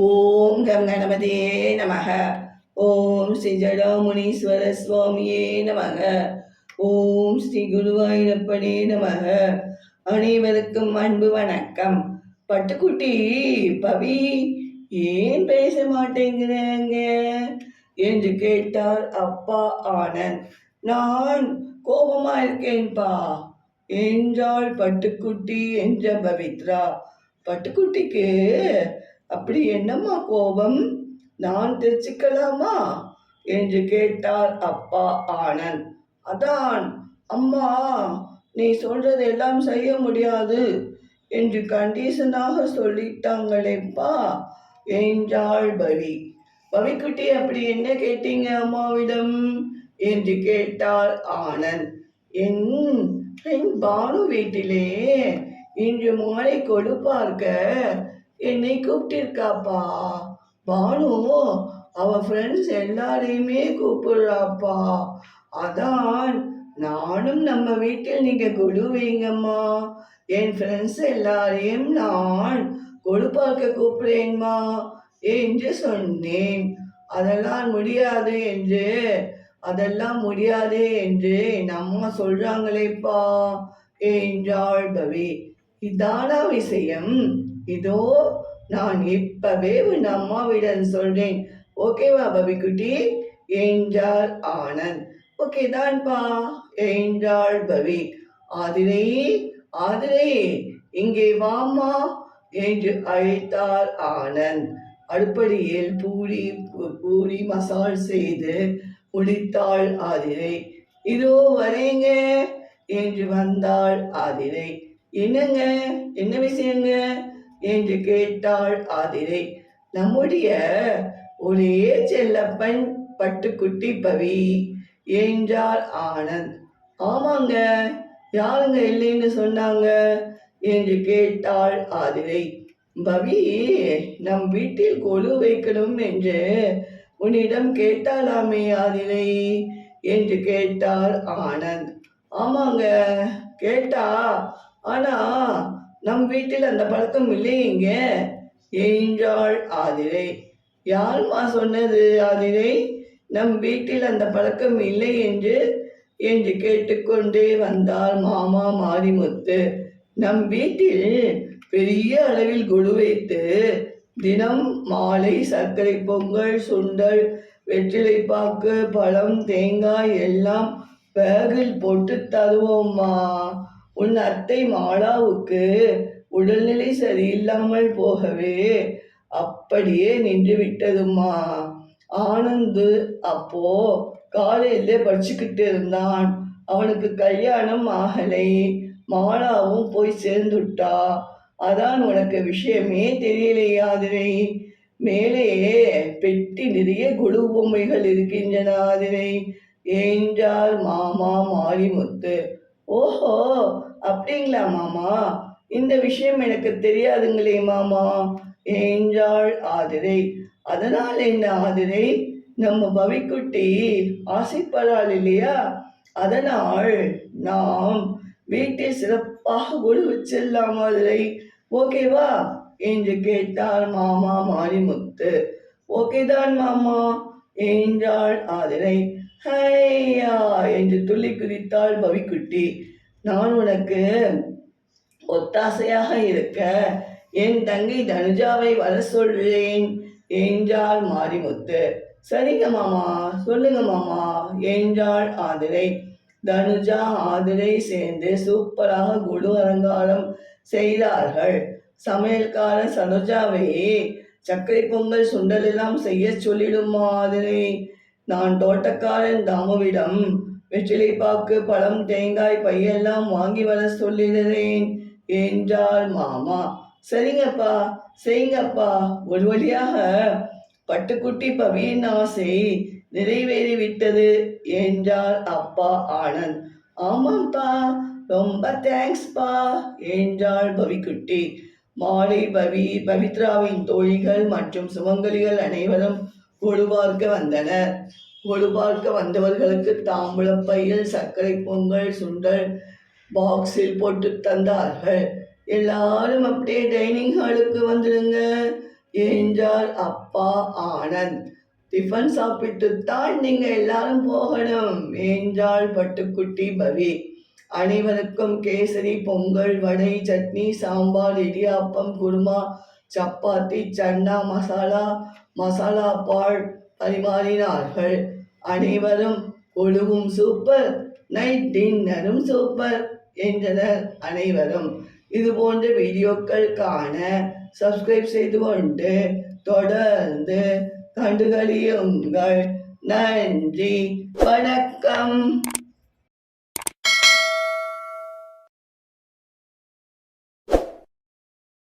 ஓம் come கணபதியே நமக. ஓம் ஸ்ரீ ஜடாமுனீஸ்வர சுவாமியே நமக. ஓம் ஸ்ரீ குருவாயூரப்பனே நமக. அனைவருக்கும் அன்பு வணக்கம். பட்டுக்குட்டி பவி ஏன் பேச மாட்டேங்கிறாங்க? என்று கேட்டார் அப்பா ஆனந்த். நான் கோபமா இருக்கேன்பா என்றாள் பட்டுக்குட்டி என்ற பவித்ரா. பட்டுக்குட்டிக்கு அப்படி என்னம்மா கோபம்? நான் தெரிச்சுக்கலாமா? என்று கேட்டார் அப்பா ஆனந்த். அதான் அம்மா நீ சொல்றதெல்லாம் செய்ய முடியாது என்று கண்டிஷனாக சொல்லிட்டாங்களேப்பா என்றாள் பவி. பவிக்குட்டி அப்படி என்ன கேட்டீங்க அம்மாவிடம்? என்று கேட்டார் ஆனந்த். என் என் பானு வீட்டிலே இன்று மாலை கொடு என்னை கூப்பிட்டிருக்காப்பா. பானு அவ ஃப்ரெண்ட்ஸ் எல்லாரையுமே கூப்பிடுறாப்பா. அதான் நானும் நம்ம வீட்டில் நீங்க கொடு வைங்கம்மா. என் ஃப்ரெண்ட்ஸ் எல்லாரையும் நான் கொடு பார்க்க கூப்பிடுறேன்மா என்று சொன்னேன். அதெல்லாம் முடியாது என்று அதெல்லாம் முடியாது என்று என் அம்மா சொல்றாங்களேப்பா என்றாள் பவி. இதானா விஷயம். இதோ நான் இப்பவே உன் அம்மாவிடம் சொல்றேன். ஓகேவா பவி குட்டி? என்றார் ஆனந்த். ஓகே தான்ப்பா என்றாள் பவி ஆதிரை ஆதிரை இங்கே வாமா என்று அழைத்தார் ஆனந்த். அடுப்படியில் பூரி பூரி மசால் செய்து முடித்தாள் ஆதிரை. இதோ வரேங்க என்று வந்தாள் ஆதிரை. என்னங்க என்ன விஷயங்க? என்று கேட்டாள் ஆதிரை. நம்முடைய ஒரே செல்லப்பன் பட்டுக்குட்டி பவி என்றார் ஆனந்த். ஆமாங்க யாருங்க இல்லைன்னு சொன்னாங்க? என்று கேட்டாள் ஆதிரை. பவி நம் வீட்டில் கொலு வைக்கணும் என்று உன்னிடம் கேட்டாலாமே ஆதிரை என்று கேட்டார் ஆனந்த். ஆமாங்க கேட்டா ஆனா நம் வீட்டில் அந்த பழக்கம் இல்லையேங்க. என்றாள் ஆதிரை. யாரும்மா சொன்னது ஆதிரை? நம் வீட்டில் அந்த பழக்கம் இல்லை என்று என்று கேட்டுக்கொண்டே வந்தார் மாமா மாரிமுத்து. நம் வீட்டில் பெரிய அளவில் குழு வைத்து தினம் மாலை சர்க்கரை பொங்கல் சுண்டல் வெற்றிலை பாக்கு பழம் தேங்காய் எல்லாம் பேகில் போட்டு தருவோம்மா. உன் அத்தை மாலாவுக்கு உடல்நிலை சரியில்லாமல் போகவே அப்படியே நின்று விட்டதும்மா ஆனந்து அப்போ காலையில படிச்சுக்கிட்டு இருந்தான். அவனுக்கு கல்யாணம் ஆகலை. மாலாவும் போய் சேர்ந்துட்டா. அதான் உனக்கு விஷயமே தெரியலையாதிரை மேலே பெட்டி நிறைய குழு பொம்மைகள் இருக்கின்றன ஆதிரை. என்றார் மாமா மாரிமுத்து ஓஹோ அப்படிங்களா மாமா? இந்த விஷயம் எனக்கு தெரியாதுங்களே மாமா. என்றாள் ஆதிரை. அதனால் என்ன ஆதிரை? நம்ம பவிக்குட்டி ஆசைப்படாள் இல்லையா? அதனால் நாம் வீட்டை சிறப்பாக குழு வச்சிடலாம் ஆதிரை. ஓகேவா என்று கேட்டார் மாமா மாரிமுத்து. ஓகேதான் மாமா. என்றாள் ஆதிரை. ஹையா என்று துள்ளி குதித்தாள் பவிக்குட்டி. நான் உனக்கு ஒத்தாசையாக இருக்க என் தங்கை தனுஜாவை வர சொல்றேன் என்றாள் மாரிமுத்து. சரிங்க மாமா சொல்லுங்க மாமா என்றாள் ஆதிரை. தனுஜா ஆதிரை சேர்ந்து சூப்பராக குழு அலங்காரம் செய்தார்கள். சமையல்காரன் சனுஜாவை சர்க்கரை பொங்கல் சுண்டலெல்லாம் செய்ய சொல்லிடும் ஆதிரை. நான் தோட்டக்காரன் தாமுவிடம் வெற்றிலைப்பாக்கு பழம் தேங்காய் பையெல்லாம் வாங்கி வர சொல்லிடுறேன் என்றாள் மாமா. சரிங்கப்பா செய்யுங்கப்பா. ஒரு வழியாக பட்டுக்குட்டி பவியின் ஆசை நிறைவேறி விட்டது என்றார் அப்பா ஆனந்த். ஆமாம்ப்பா ரொம்ப தேங்க்ஸ்ப்பா என்றாள் பவிக்குட்டி. மாலை பவி பவித்ராவின் தோழிகள் மற்றும் சுமங்கலிகள் அனைவரும் ஒழுவார்க்க வந்தனர். ஒழுவார்க்க வந்தவர்களுக்கு தாம்பூலப்பையில் சர்க்கரை பொங்கல் சுண்டல் பாக்ஸில் போட்டு தந்தார்கள். எல்லாரும் அப்படியே டைனிங் ஹாலுக்கு வந்துடுங்க என்றார் அப்பா ஆனந்த். டிஃபன் சாப்பிட்டுத்தான் நீங்க எல்லாரும் போகணும் என்றாள் பட்டுக்குட்டி பவி. அனைவருக்கும் கேசரி பொங்கல் வடை சட்னி சாம்பார் இடியாப்பம் குருமா சப்பாத்தி சன்னா மசாலா மசாலா பால் பரிமாறினார்கள். அனைவரும் கொழுவும் சூப்பர் நைட் டின்னரும் சூப்பர் என்றனர் அனைவரும். இது போன்ற வீடியோக்கள் காண சப்ஸ்கிரைப் செய்து கொண்டு தொடர்ந்து கண்டுகளியுங்கள். நன்றி வணக்கம்.